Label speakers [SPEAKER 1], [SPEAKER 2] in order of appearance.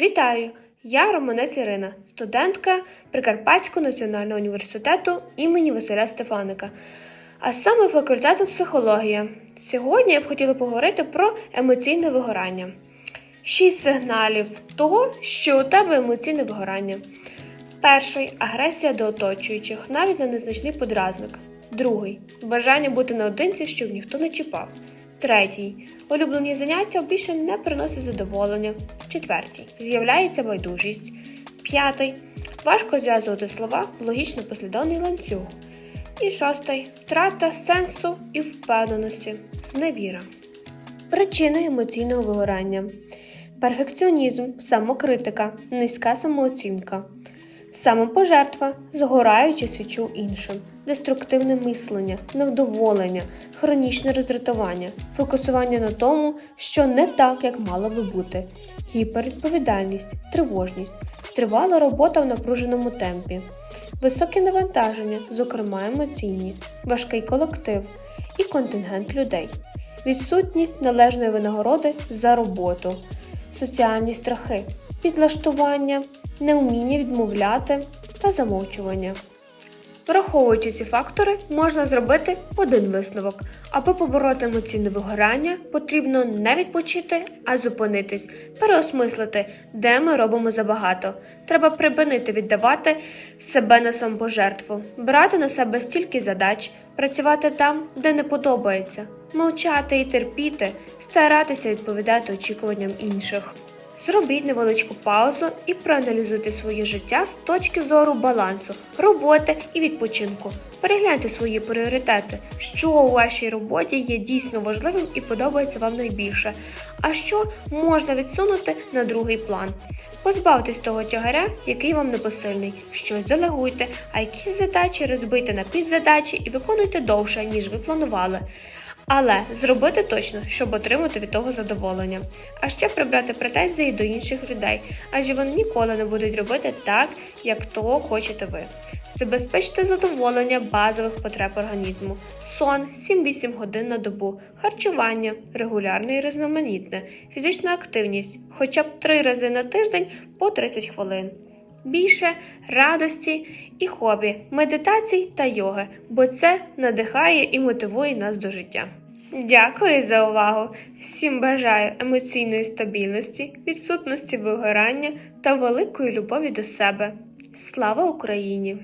[SPEAKER 1] Вітаю! Я Романець Ірина, студентка Прикарпатського національного університету імені Василя Стефаника, а саме факультету психологія. Сьогодні я б хотіла поговорити про емоційне вигорання. Шість сигналів того, що у тебе емоційне вигорання. Перший агресія до оточуючих, навіть на незначний подразник. Другий бажання бути наодинці, щоб ніхто не чіпав. Третій. Улюблені заняття більше не приносять задоволення. Четвертій. З'являється байдужість. П'ятий. Важко зв'язувати слова в логічно послідовний ланцюг. І шостий. Втрата сенсу і впевненості. Зневіра. Причини емоційного вигорання. Перфекціонізм, самокритика, низька самооцінка. Самопожертва, згораючи свічу іншим, деструктивне мислення, невдоволення, хронічне роздратування, фокусування на тому, що не так, як мало би бути, гіпервідповідальність, тривожність, тривала робота в напруженому темпі, високе навантаження, зокрема емоційні, важкий колектив і контингент людей, відсутність належної винагороди за роботу, соціальні страхи, підлаштування, неуміння відмовляти та замовчування. Враховуючи ці фактори, можна зробити один висновок. Аби побороти емоційне вигорання, потрібно не відпочити, а зупинитись, переосмислити, де ми робимо забагато. Треба припинити віддавати себе на самопожертву, брати на себе стільки задач, працювати там, де не подобається, мовчати і терпіти, старатися відповідати очікуванням інших. Зробіть невеличку паузу і проаналізуйте своє життя з точки зору балансу, роботи і відпочинку. Перегляньте свої пріоритети, що у вашій роботі є дійсно важливим і подобається вам найбільше, а що можна відсунути на другий план. Позбавтесь того тягаря, який вам непосильний. Щось делегуйте, а якісь задачі розбийте на підзадачі і виконуйте довше, ніж ви планували. Але зробити точно, щоб отримати від того задоволення. А ще прибрати претензії до інших людей, адже вони ніколи не будуть робити так, як того хочете ви. Забезпечте задоволення базових потреб організму, сон 7-8 годин на добу, харчування регулярне і різноманітне, фізична активність хоча б 3 рази на тиждень по 30 хвилин. Більше радості і хобі, медитацій та йоги, бо це надихає і мотивує нас до життя. Дякую за увагу! Всім бажаю емоційної стабільності, відсутності вигорання та великої любові до себе. Слава Україні!